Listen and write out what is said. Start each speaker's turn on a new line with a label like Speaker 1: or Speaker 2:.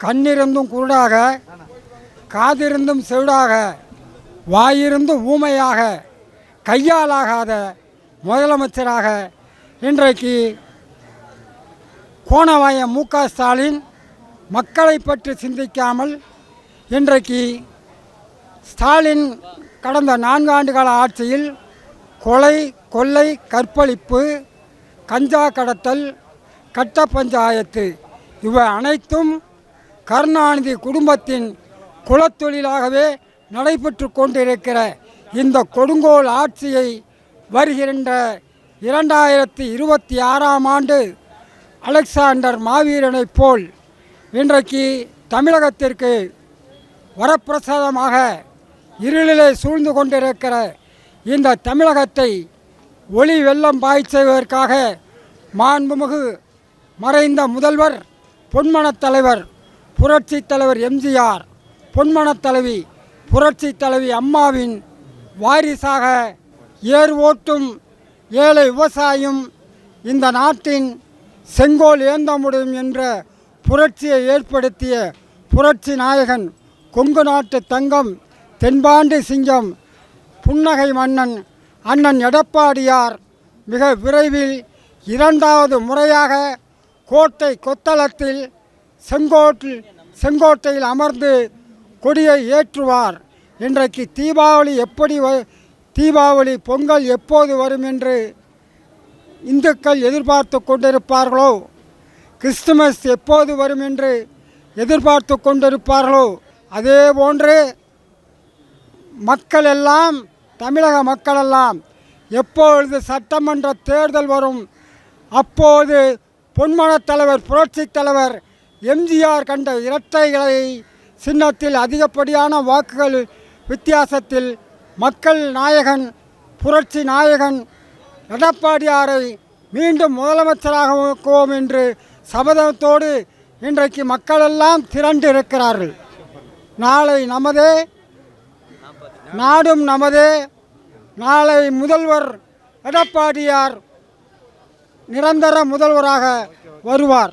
Speaker 1: கண்ணிருந்தும் குருடாக காதிருந்தும் செவிடாக வாயிருந்தும் ஊமையாக கையாலாகாத முதலமைச்சராக இன்றைக்கு கோணவாய மு க ஸ்டாலின் மக்களை பற்றி சிந்திக்காமல் இன்றைக்கு ஸ்டாலின் கடந்த நான்கு ஆண்டுகால ஆட்சியில் கொலை கொள்ளை கற்பழிப்பு கஞ்சா கடத்தல் கட்ட பஞ்சாயத்து இவை அனைத்தும் கருணாநிதி குடும்பத்தின் குலத்தொழிலாகவே நடைபெற்று கொண்டிருக்கிற இந்த கொடுங்கோல் ஆட்சியை வருகின்ற இரண்டாயிரத்தி இருபத்தி ஆறாம் ஆண்டு அலெக்சாண்டர் மாவீரனைப் போல் இன்றைக்கு தமிழகத்திற்கு வரப்பிரசாதமாக இருளிலே சூழ்ந்து கொண்டிருக்கிற இந்த தமிழகத்தை ஒளி வெள்ளம் பாய்ச்சுவதற்காக மாண்புமிகு மறைந்த முதல்வர் பொன்மனத் தலைவர் புரட்சித் தலைவர் எம்ஜிஆர் பொன்மனத் தலைவி புரட்சி தலைவி அம்மாவின் வாரிசாக ஏர் ஓட்டும் ஏழை விவசாயியும் இந்த நாட்டின் செங்கோல் ஏந்த முடியும் என்ற புரட்சியை ஏற்படுத்திய புரட்சி நாயகன் கொங்கு நாட்டு தங்கம் தென்பாண்டி சிங்கம் புன்னகை மன்னன் அண்ணன் எடப்பாடியார் மிக விரைவில் இரண்டாவது முறையாக கோட்டை கொத்தளத்தில் செங்கோட்டில் செங்கோட்டையில் அமர்ந்து கொடியை ஏற்றுவார். இன்றைக்கு தீபாவளி எப்படி தீபாவளி பொங்கல் எப்போது வரும் என்று இந்துக்கள் எதிர்பார்த்து கொண்டிருப்பார்களோ? கிறிஸ்துமஸ் எப்போது வரும் என்று எதிர்பார்த்து கொண்டிருப்பார்களோ? அதே போன்று மக்கள் எல்லாம் தமிழக மக்களெல்லாம் எப்பொழுது சட்டமன்ற தேர்தல் வரும் அப்போது பொன்மனத் தலைவர் புரட்சித் தலைவர் எம்ஜிஆர் கண்ட இரட்டைகளை சின்னத்தில் அதிகப்படியான வாக்குகள் வித்தியாசத்தில் மக்கள் நாயகன் புரட்சி நாயகன் எடப்பாடியாரை மீண்டும் முதலமைச்சராகுவோம் என்று சபதத்தோடு இன்றைக்கு மக்களெல்லாம் திரண்டு இருக்கிறார்கள் நாளை நமதே நாடும் நமதே நாளை முதல்வர் எடப்பாடியார் நிரந்தர முதல்வராக வருவார்.